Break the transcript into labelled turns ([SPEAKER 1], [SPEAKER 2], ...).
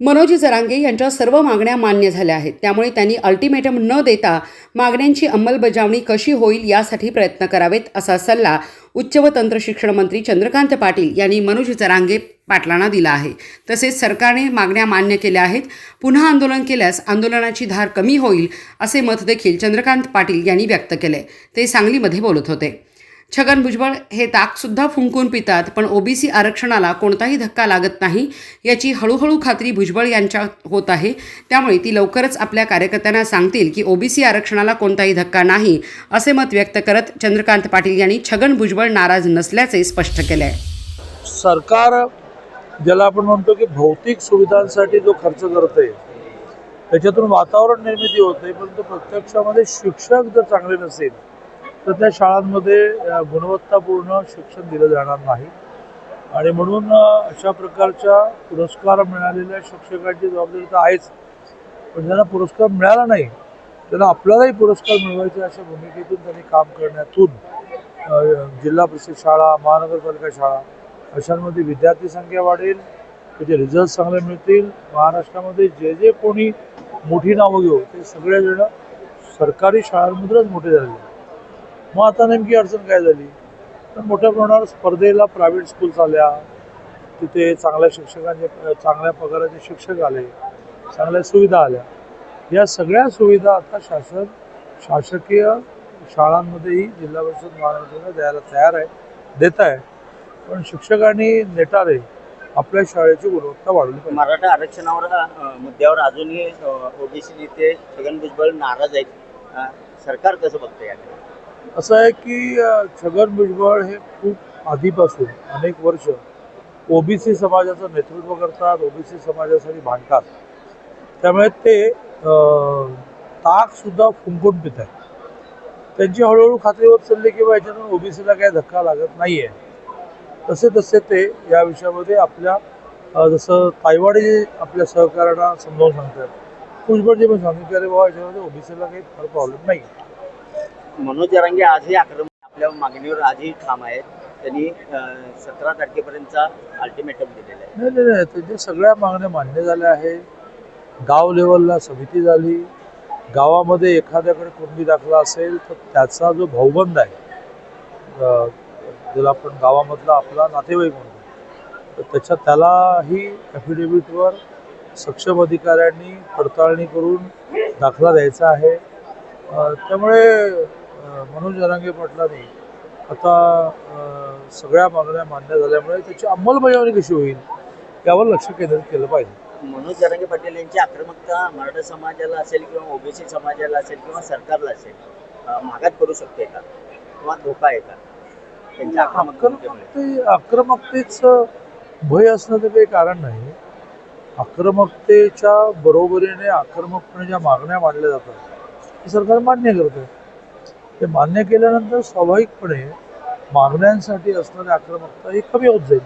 [SPEAKER 1] मनोज जरांगे यांच्या सर्व मागण्या मान्य झाल्या आहेत. त्यामुळे त्यांनी अल्टिमेटम न देता मागण्यांची अंमलबजावणी कशी होईल यासाठी प्रयत्न करावेत असा सल्ला उच्च व तंत्र शिक्षण मंत्री चंद्रकांत पाटील यांनी मनोज जरांगे पाटलांना दिला आहे. तसेच सरकारने मागण्या मान्य केल्या आहेत. पुन्हा आंदोलन केल्यास आंदोलनाची धार कमी होईल असे मत देखील चंद्रकांत पाटील यांनी व्यक्त केले. ते सांगलीमध्ये बोलत होते. छगन भुजबळ हे ताकसुद्धा फुंकून पितात पण ओबीसी आरक्षणाला कोणताही धक्का लागत नाही याची हळूहळू खात्री भुजबळ यांच्या होत आहे. त्यामुळे ती लवकरच आपल्या कार्यकर्त्यांना सांगतील की ओबीसी आरक्षणाला कोणताही धक्का नाही असे मत व्यक्त करत चंद्रकांत पाटील यांनी छगन भुजबळ नाराज नसल्याचे स्पष्ट केले आहे
[SPEAKER 2] सरकार ज्याला आपण म्हणतो की भौतिक सुविधांसाठी जो खर्च करते त्याच्यातून वातावरण निर्मिती होते परंतु प्रत्यक्षामध्ये शिक्षक जर चांगले नसेल तर त्या शाळांमध्ये गुणवत्तापूर्ण शिक्षण दिलं जाणार नाही. आणि म्हणून अशा प्रकारच्या पुरस्कार मिळालेल्या शिक्षकांची जबाबदारी तर आहेच. पण ज्यांना पुरस्कार मिळाला नाही त्यांना आपल्यालाही पुरस्कार मिळवायचे अशा भूमिकेतून त्यांनी काम करण्यातून जिल्हा परिषद शाळा महानगरपालिका शाळा अशांमध्ये विद्यार्थी संख्या वाढेल त्याचे रिझल्ट चांगले मिळतील. महाराष्ट्रामध्ये जे जे कोणी मोठी नावं घेऊ ते सगळेजण सरकारी शाळांमधूनच मोठे झालेले आहेत. मग आता नेमकी अडचण काय झाली? तर मोठ्या प्रमाणावर स्पर्धेला प्रायव्हेट स्कूल्स आल्या. तिथे चांगल्या शिक्षकांचे चांगल्या पगाराचे शिक्षक आले. चांगल्या सुविधा आल्या. या सगळ्या सुविधा आता शासन शासकीय शाळांमध्येही जिल्हा परिषद महाराष्ट्राला द्यायला तयार आहे देत आहे. पण शिक्षकांनी नेटारे आपल्या शाळेची गुणवत्ता वाढवली पाहिजे.
[SPEAKER 3] मराठा आरक्षणावर मुद्द्यावर अजूनही ओबीसी नेते छगन भुजबळ नाराज आहेत. सरकार कसं बघतं याकडे?
[SPEAKER 2] असं आहे की छगन भुजबळ हे खूप आधीपासून अनेक वर्ष ओबीसी समाजाचं नेतृत्व करतात ओबीसी समाजासाठी भांडतात. त्यामुळे ते ताकसुद्धा फुंकून पित आहेत. त्यांची हळूहळू खात्री होत चालली की याच्यातून ओबीसीला काही धक्का लागत नाही आहे तसे तसे ते या विषयामध्ये आपल्या जसं तायवाडी आपल्या सहकार्यांना समजावून सांगतात. भुजबळजी पण सांगितलं की अरे बाबा याच्यामध्ये ओबीसीला काही फार प्रॉब्लेम नाही
[SPEAKER 3] मनोज जरांगे आजही आक्रमक आपल्या मागणीवर आजही ठाम आहेत. त्यांनी सतरा तारखेपर्यंतचा अल्टिमेटम दिलेला आहे.
[SPEAKER 2] नाही नाही नाही. त्यांच्या सगळ्या मागण्या मान्य झाल्या आहे. गाव लेवलला समिती झाली. गावामध्ये एखाद्याकडे कुंडी दाखला असेल तर त्याचा जो भाऊबंद आहे ज्याला आपण गावामधला आपला नातेवाईक म्हणतो तर त्याच्या त्यालाही ॲफिडेव्हिटवर सक्षम अधिकाऱ्यांनी पडताळणी करून दाखला द्यायचा आहे. त्यामुळे मनोज जरांगे पाटलांनी आता सगळ्या मागण्या मान्य झाल्यामुळे त्याची अंमलबजावणी कशी होईल यावर लक्ष केंद्रित केलं पाहिजे.
[SPEAKER 3] मनोज जरांगे पाटील यांची आक्रमकता मराठा समाजाला असेल किंवा ओबीसी समाजाला असेल किंवा सरकारला असेल मागात करू शकते का? किंवा धोका आहे का? त्यांच्या
[SPEAKER 2] आक्रमकते आक्रमकतेचं भय असणं तर काही कारण नाही. आक्रमकतेच्या बरोबरीने आक्रमकपणे ज्या मागण्या मांडल्या जातात ते सरकार मान्य करतं. ते मान्य केल्यानंतर स्वाभाविकपणे मागण्यांसाठी असणारी आक्रमकता ही कमी होत जाईल.